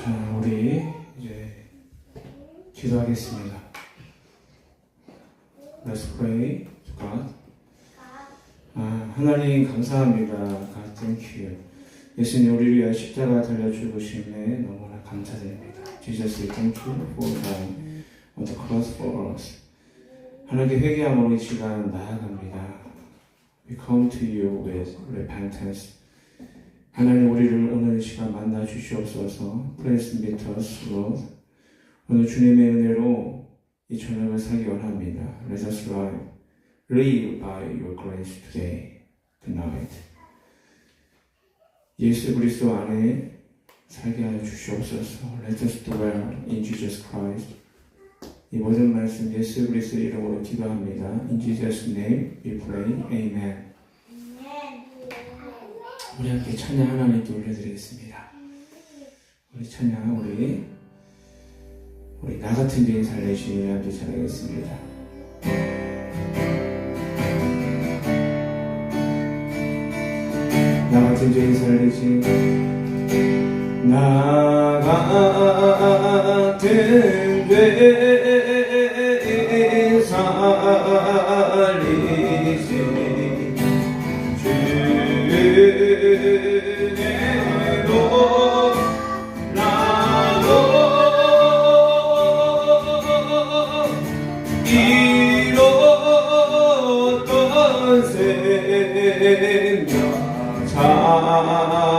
자, 우리 이제 기도하겠습니다. Let's pray to God. 아, 하나님 감사합니다. God, thank you. 예수님 우리를 위하여 십자가 달려 죽으심에 너무나 감사드립니다. Jesus, thank you for dying on the cross for us. 하나님께 회개함으로 이 시간 나아갑니다. We come to you with repentance. 하나님 우리를 오늘 이 시간 만나 주시옵소서. Us, Lord. 오늘 주님의 은혜로 이 저녁을 살기 원합니다. Let us live by your grace today, tonight. 예수 그리스도 안에 살게 하여 주시옵소서. Let us dwell in Jesus Christ. 이 모든 말씀 예수 그리스도 이름으로 기도합니다. In Jesus' name we pray. Amen. 우리 함께 찬양 하나님께 올려드리겠습니다. 우리 찬양 우리 우리 나 같은 죄인 살리시니 함께 찬양하겠습니다. 나 같은 죄인 살리시 나 같은 죄인 살리시 Amén.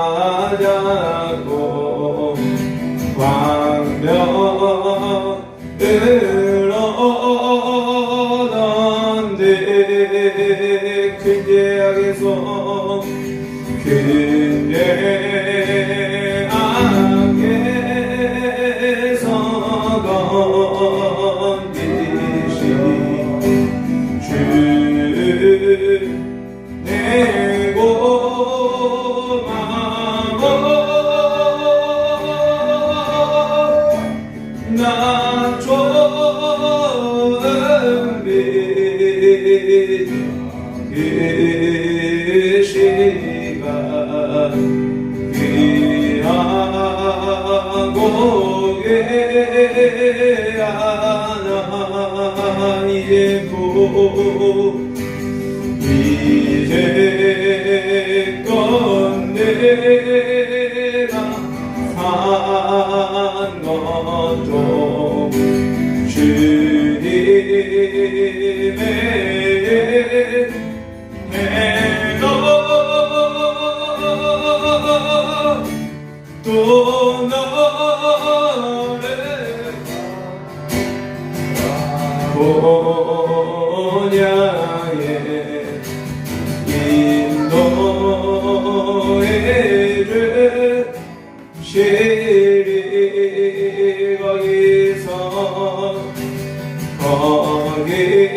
시간 귀하고 귀하나 이제 고 이제 건 내가 산 것도 거기서 거기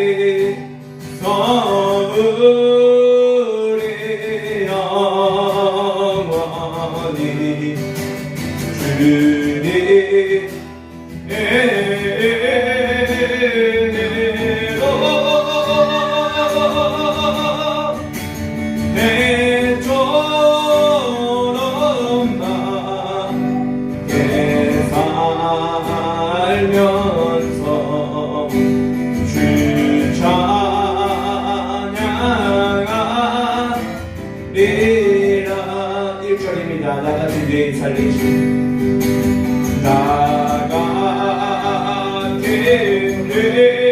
죄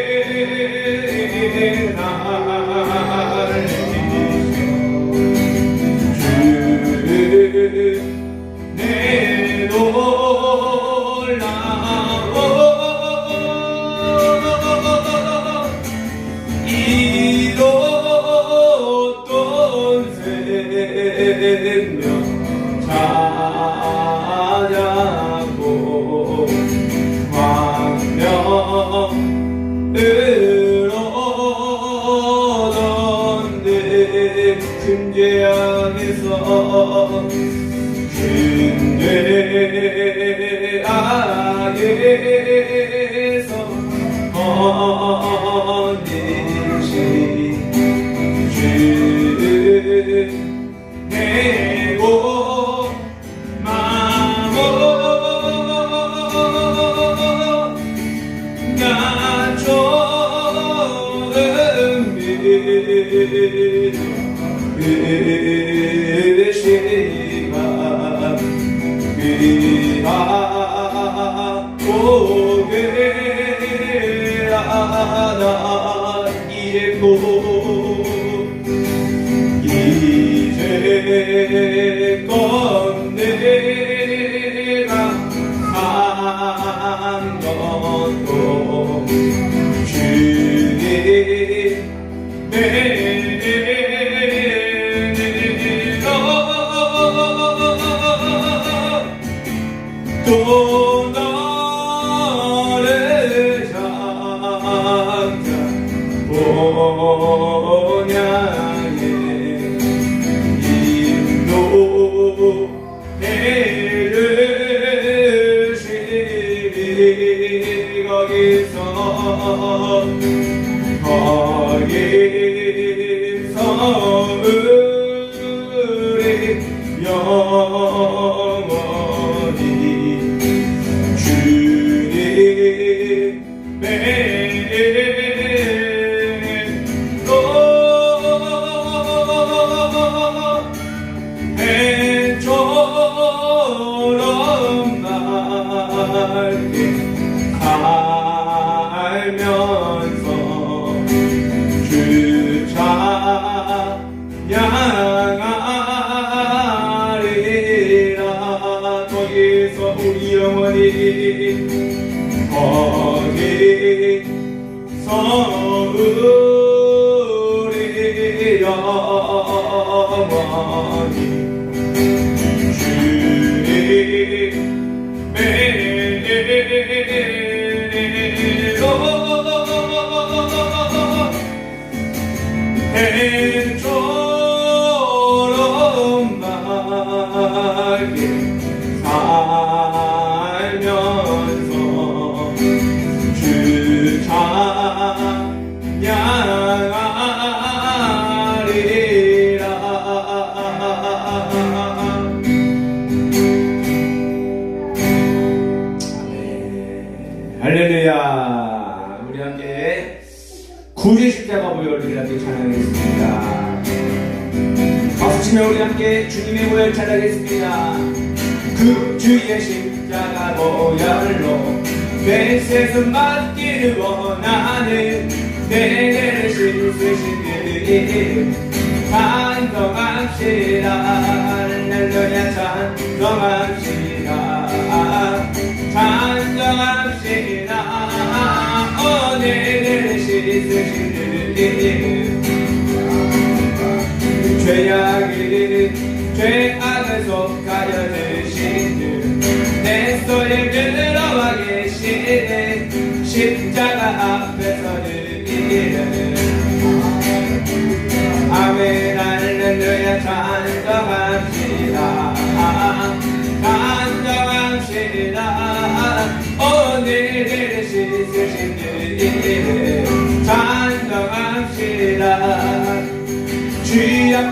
또 너를 찾아 본향에 인도해를 시리 거기서 할렐루야. 우리 함께 구제 십자가 모여를 우리 함께 찬양하겠습니다. 박수치며 우리 함께 주님의 모여를 찬양하겠습니다. 그 주의 십자가 모여로 내 세상 맡기를 원하는 내 실수신 일 찬송합시다. 할렐루야 찬송합시다. 찬송합시다. 오늘을 씻으신 일 죄악을 죄악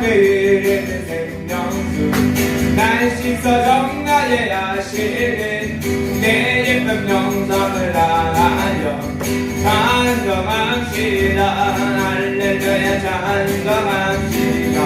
이르는 생명수 날 씻어 정나게 하시는 내 예쁜 명성을 알아요. 찬송합시다 찬송합시다 찬송합시다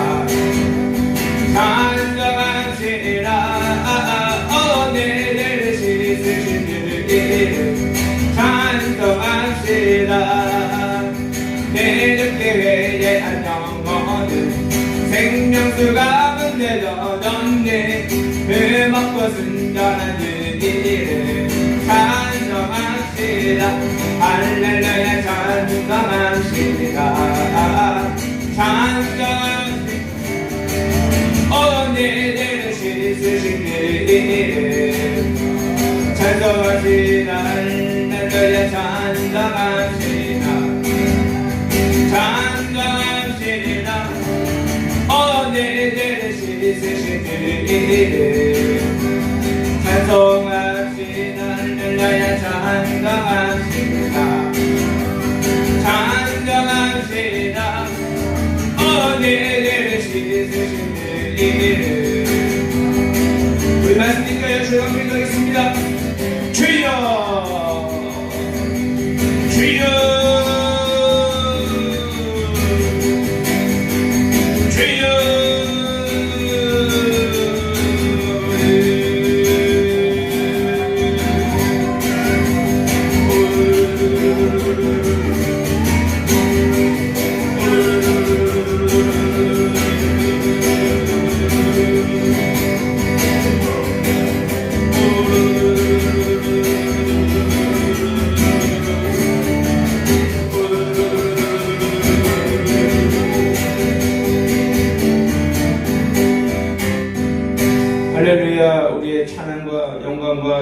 음악과 순전한 일을 찬송합시다 할렐루야 찬송합시다 찬송합시다 오늘을 씻으신 일 찬송합시다 할렐루야 찬송합시다 찬송합시다 오늘을 씻으신 일 찬송합시다 할렐루야 찬송합시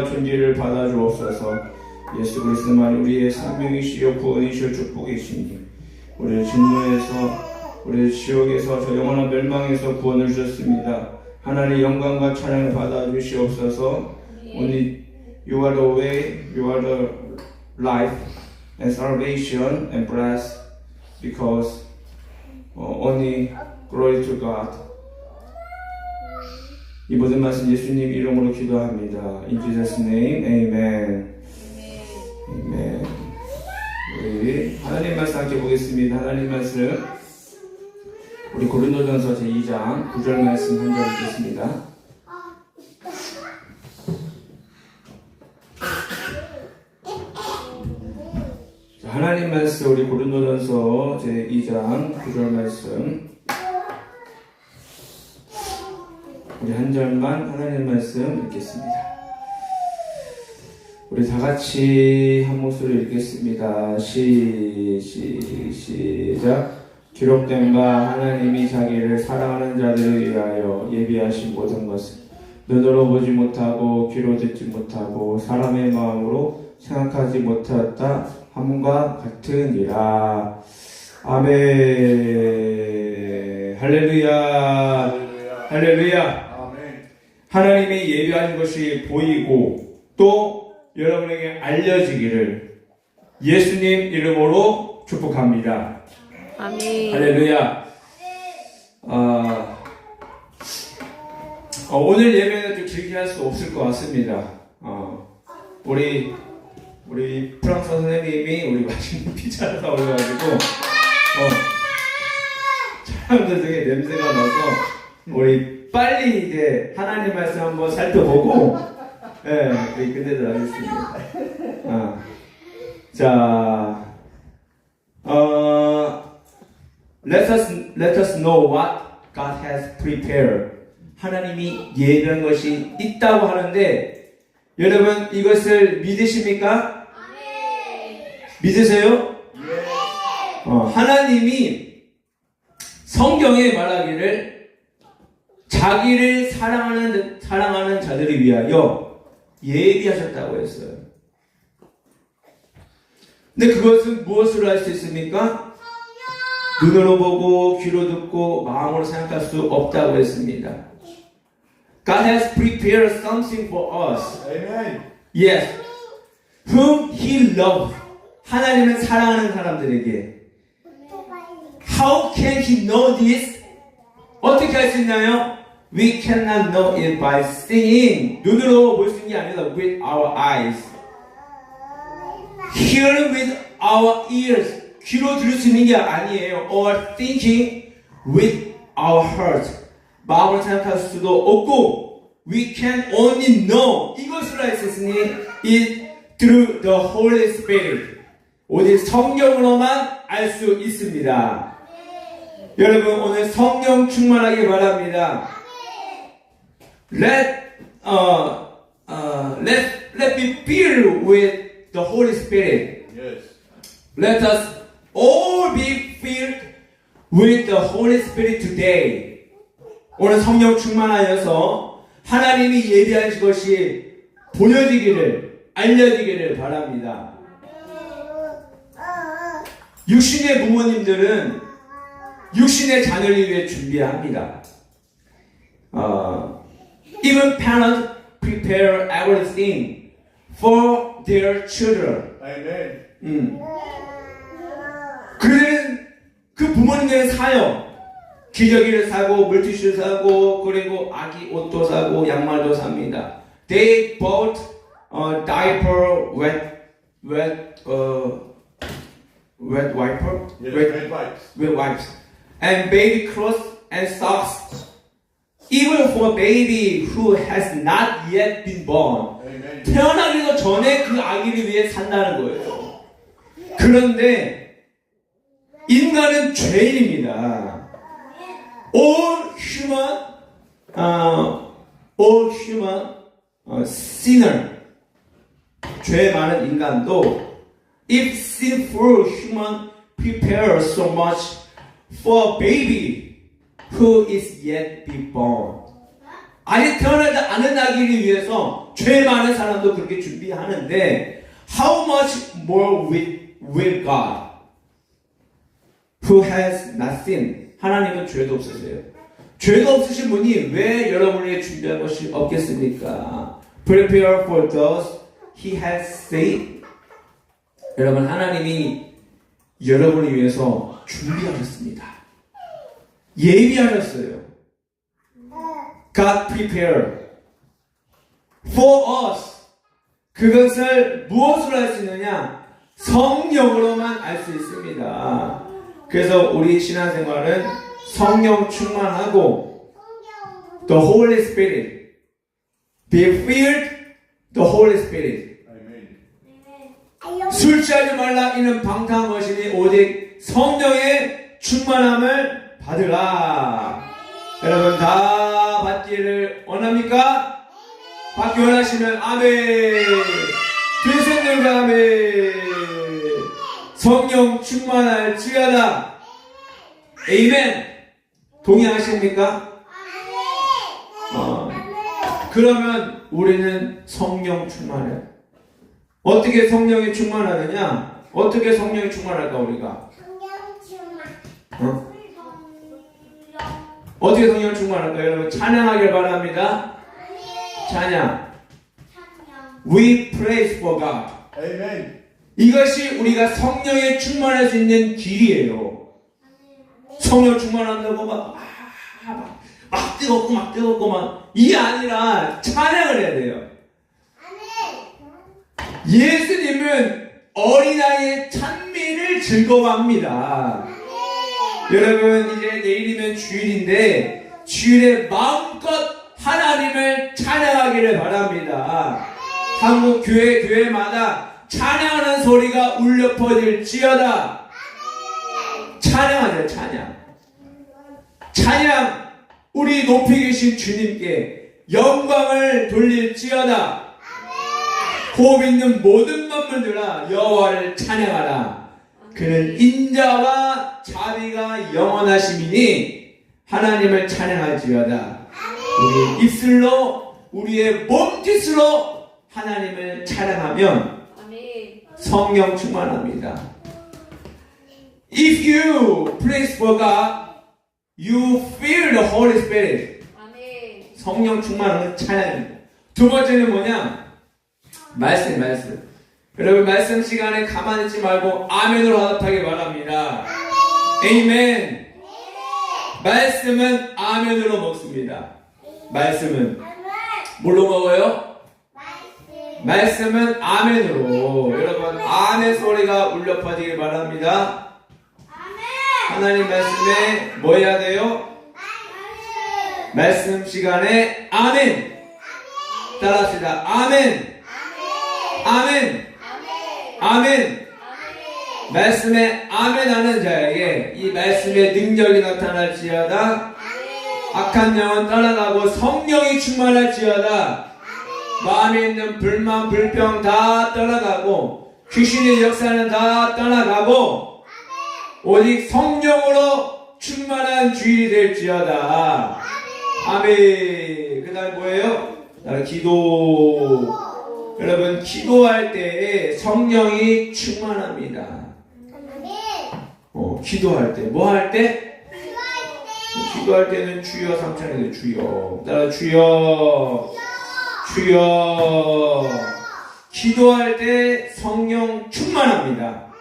영광과 존재를 받아 주옵소서. 예수 그리스도만 우리의 생명이시여 구원이시여 축복이시니 우리를 진노에서 우리를 지옥에서 저 영원한 멸망에서 구원을 주셨습니다. 하나님의 영광과 찬양을 받아 주시옵소서. Only you are the way, you are the life and salvation and bless because uh, only glory to God. 이 모든 말씀 예수님 이름으로 기도합니다. In Jesus name, Amen. Amen. 우리 하나님 말씀 함께 보겠습니다. 하나님 말씀 우리 고린도전서 제 2장 9절 말씀 한 절 읽겠습니다. 자, 하나님 말씀 우리 고린도전서 제 2장 9절 말씀 우리 한 절만 하나님 말씀 읽겠습니다. 우리 다 같이 한 목소리 읽겠습니다. 시, 시, 시작. 기록된 바 하나님이 자기를 사랑하는 자들을 위하여 예비하신 모든 것을 눈으로 보지 못하고 귀로 듣지 못하고 사람의 마음으로 생각하지 못하였다 함과 같으니라. 아멘. 할렐루야. 할렐루야. 하나님이 예비하신 것이 보이고 또 여러분에게 알려지기를 예수님 이름으로 축복합니다. 아멘. 할렐루야. 아, 어, 오늘 예배는 좀 길게 할 수 없을 것 같습니다. 어, 우리 우리 프랑스 선생님이 우리 맛있는 피자를 사오셔가지고 어, 사람들 중에 냄새가 나서 우리 빨리 이제 하나님 말씀 한번 살펴보고 예, 우리 끝내도록 하겠습니다. 아, 자, 어, let us let us know what God has prepared. 하나님이 예비한 것이 있다고 하는데 여러분 이것을 믿으십니까? 믿으세요? 어, 하나님이 성경에 말하기를 자기를 사랑하는 사랑하는 자들을 위하여 예비하셨다고 했어요. 근데 그것은 무엇으로 할 수 있습니까? 눈으로 보고 귀로 듣고 마음으로 생각할 수 없다고 했습니다. God has prepared something for us. 아멘. Yes. Whom He loves. 하나님은 사랑하는 사람들에게. How can He know this? 어떻게 할 수 있나요? We cannot know it by seeing. 눈으로 볼 수 있는 게 아니라 with our eyes. Hear with our ears. 귀로 들을 수 있는 게 아니에요. Or thinking with our heart. 마음으로 생각할 수도 없고 we can only know 이것을 알 수 있으니 it through the Holy Spirit 오직 성령으로만 알 수 있습니다. 여러분 오늘 성령 충만하기 바랍니다. Let uh, uh, let let be filled with the Holy Spirit. Yes. Let us all be filled with the Holy Spirit today. 오늘 성령 충만하여서 하나님이 예비하신 것이 보여지기를 알려지기를 바랍니다. 육신의 부모님들은 육신의 자녀를 위해 준비합니다. 어, even parents prepare everything for their children. 아멘. 음. 그들은 그 부모님들은 사요. 기저귀를 사고 물티슈를 사고 그리고 아기 옷도 사고 양말도 삽니다. They bought a diaper, wet, wet, uh, wet wiper, Yes. wet, Red pipes. wet wipes, and baby clothes and socks. Even for baby who has not yet been born. 아멘. 태어나기도 전에 그 아기를 위해 산다는 거예요. 그런데 인간은 죄인입니다. All human, uh, all human uh, sinner. 죄 많은 인간도 if sinful human prepare so much for a baby who is yet be born. 아직 태어나지 않은 아기를 위해서 죄 많은 사람도 그렇게 준비하는데 how much more will, God who has nothing 하나님은 죄도 없으세요. 죄도 없으신 분이 왜 여러분에게 준비한 것이 없겠습니까? Prepare for those he has saved. 여러분 하나님이 여러분을 위해서 준비하셨습니다. 예비하셨어요. God prepared for us. 그것을 무엇으로 할 수 있느냐? 성령으로만 알 수 있습니다. 그래서 우리 신앙생활은 성령 충만하고 the Holy Spirit be filled the Holy Spirit 술 취하지 말라 이는 방탕한 것이니 오직 성령의 충만함을 받으라. 여러분 다 받기를 원합니까? 받기 원하시면 아멘. 되셨는가 아멘. 성령 충만할 지어다. 에이멘. 동의하십니까? 어, 그러면 우리는 성령 충만해. 어떻게 성령이 충만하느냐? 어떻게 성령이 충만할까 우리가? 어? 어떻게 성령 충만할까? 여러분 찬양하길 바랍니다. 찬양. We praise for God. Amen. 이것이 우리가 성령에 충만할 수 있는 길이에요. 성령 충만한다고 막, 아, 막, 막 뜨겁고 막 뜨겁고 막 이게 아니라 찬양을 해야 돼요. 예수님은 어린아이의 찬미를 즐거워합니다. 여러분 이제 내일이면 주일인데 주일에 마음껏 하나님을 찬양하기를 바랍니다. 한국 교회 교회마다 찬양하는 소리가 울려 퍼질지어다. 찬양하세요 찬양. 찬양 우리 높이 계신 주님께 영광을 돌릴지어다. 호흡 있는 모든 만물들아 여호와를 찬양하라. 그는 인자와 자비가 영원하심이니 하나님을 찬양할지어다. 우리 입술로 우리의 몸짓으로 하나님을 찬양하면. 성령 충만합니다. If you praise for God, you feel the Holy Spirit. 성령 충만한 찬양입니다. 두 번째는 뭐냐? 말씀, 말씀. 여러분, 말씀 시간에 가만히 있지 말고 아멘으로 화답하기 바랍니다. 에이멘. 말씀은 아멘으로 먹습니다. 말씀은 뭘로 먹어요? 말씀은 아멘으로. 여러분, 아멘 소리가 울려 퍼지길 바랍니다. 하나님 말씀에 뭐 해야 돼요? 말씀 시간에 아멘. 따라합시다. 아멘. 아멘. 아멘. 말씀에 아멘 하는 자에게 이 말씀의 능력이 나타날지어다. 악한 영은 떠나가고 성령이 충만할지어다. 마음에 있는 불만, 불평 다 떠나가고 귀신의 역사는 다 떠나가고 오직 성령으로 충만한 주일이 될지어다. 아멘. 그 다음 뭐예요? 아, 기도. 여러분, 기도할 때 성령이 충만합니다. 어, 기도할 때. 뭐 할 때? 기도할 때는 주여 삼창에 주여. 따라 주여. 주여. 기도할 때 성령 충만합니다.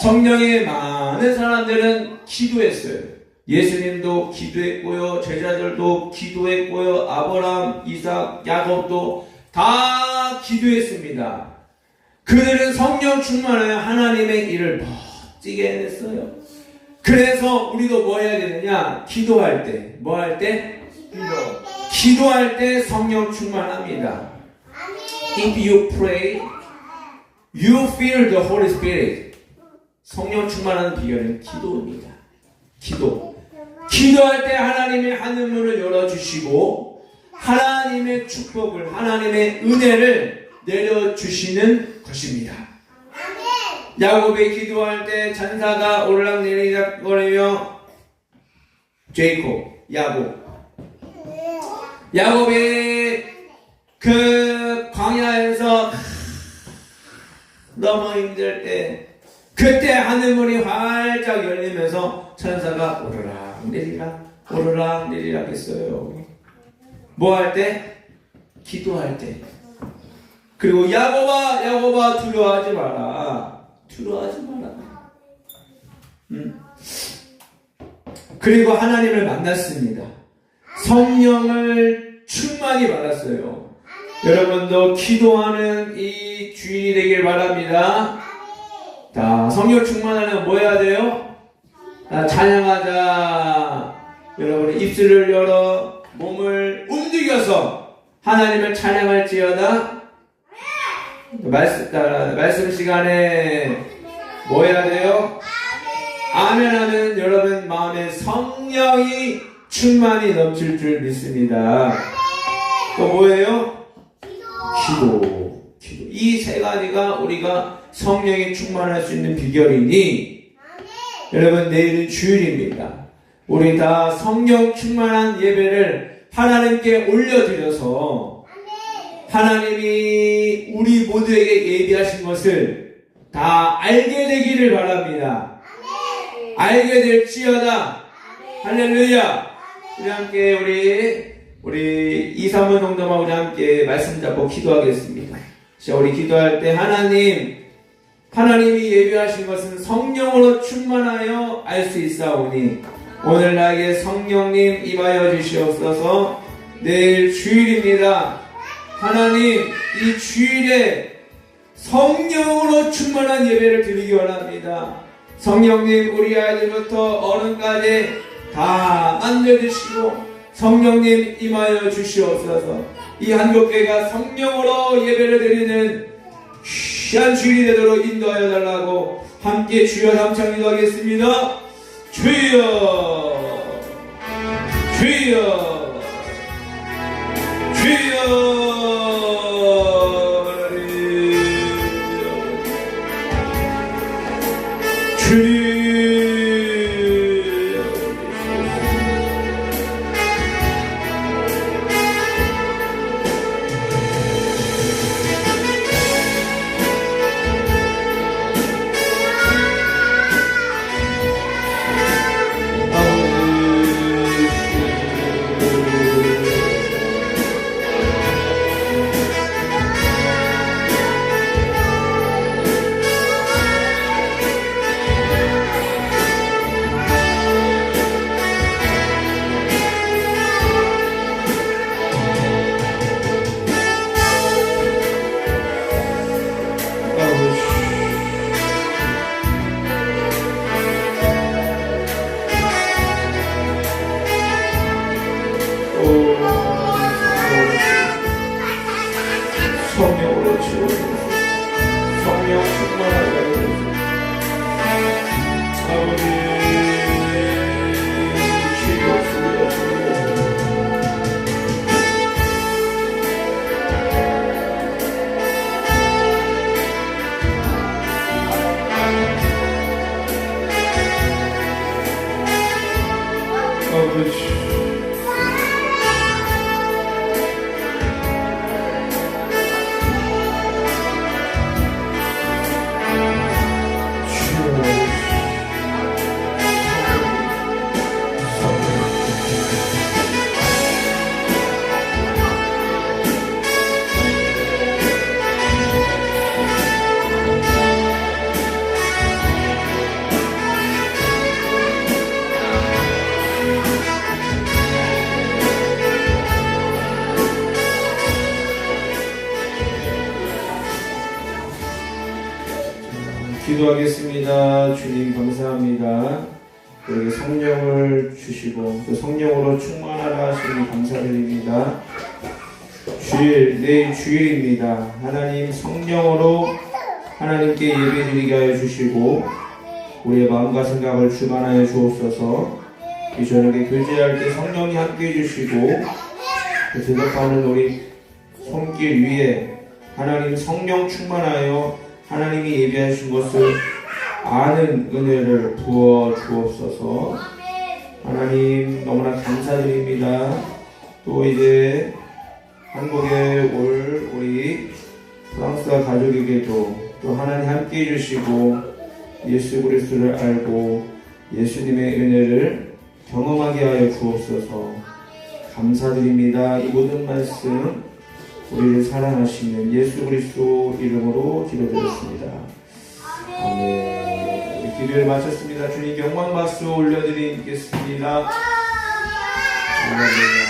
성령의 많은 사람들은 기도했어요. 예수님도 기도했고요. 제자들도 기도했고요. 아브라함, 이삭, 야곱도 다 기도했습니다. 그들은 성령 충만하여 하나님의 일을 멋지게 해냈어요. 그래서 우리도 뭐 해야 되느냐? 기도할 때, 뭐 할 때? 기도. 기도할 때 성령 충만합니다. If you pray, you feel the Holy Spirit. 성령 충만하는 비결은 기도입니다. 기도. 기도할 때 하나님의 하늘문을 열어주시고 하나님의 축복을 하나님의 은혜를 내려주시는 것입니다. 야곱이 기도할 때 천사가 오르락내리락 거리며 제이콥, 야곱 야곱이 그 광야에서 너무 힘들 때 그때 하늘문이 활짝 열리면서 천사가 오르락 내리락 오르락 내리락 했어요. 뭐 할 때? 기도할 때. 그리고 야곱아 야곱아 두려워하지 마라. 두려워하지 마라. 음. 그리고 하나님을 만났습니다. 성령을 충만히 받았어요. 여러분도 기도하는 이 주인이 되길 바랍니다. 자, 성령 충만하는 뭐 해야 돼요? 자, 찬양하자. 여러분 입술을 열어 몸을 움직여서 하나님을 찬양할지어다. 말씀 따라 말씀 시간에 뭐 해야 돼요? 아멘 하면 여러분 마음에 성령이 충만히 넘칠 줄 믿습니다. 또 뭐예요? 기도. 기도. 이 세 가지가 우리가 성령이 충만할 수 있는 비결이니 여러분 내일은 주일입니다. 우리 다 성령 충만한 예배를 하나님께 올려드려서 하나님이 우리 모두에게 예비하신 것을 다 알게 되기를 바랍니다. 알게 될지어다. 할렐루야. 우리 함께 우리 우리 이삼원 농담하 우리 함께 말씀 잡고 기도하겠습니다. 자, 우리 기도할 때 하나님 하나님이 예비하신 것은 성령으로 충만하여 알 수 있사오니 오늘 나에게 성령님 임하여 주시옵소서 내일 주일입니다. 하나님 이 주일에 성령으로 충만한 예배를 드리기 원합니다. 성령님 우리 아이들부터 어른까지 다 만져주시고 성령님 임하여 주시옵소서 이 한국교회가 성령으로 예배를 드리는 귀한 주일이 되도록 인도하여 달라고 함께 주여 삼창 기도하겠습니다 주여 주여 주여 주시고 또 성령으로 충만하라 하시니 감사드립니다. 주일 내일 주일입니다. 하나님 성령으로 하나님께 예배드리게 하여 주시고 우리의 마음과 생각을 주관하여 주옵소서. 이 저녁에 교제할 때 성령이 함께 해 주시고 그 대답하는 우리 손길 위에 하나님 성령 충만하여 하나님이 예비하신 것을 아는 은혜를 부어 주옵소서. 하나님 너무나 감사드립니다. 또 이제 한국에 올 우리 프랑스와 가족에게도 또 하나님 함께 해주시고 예수 그리스도를 알고 예수님의 은혜를 경험하게 하여 주옵소서 감사드립니다. 이 모든 말씀 우리를 사랑하시는 예수 그리스도 이름으로 기도드렸습니다. 아멘. 기도를 마쳤습니다. 주님 영광 박수 올려드리겠습니다. 할렐루야.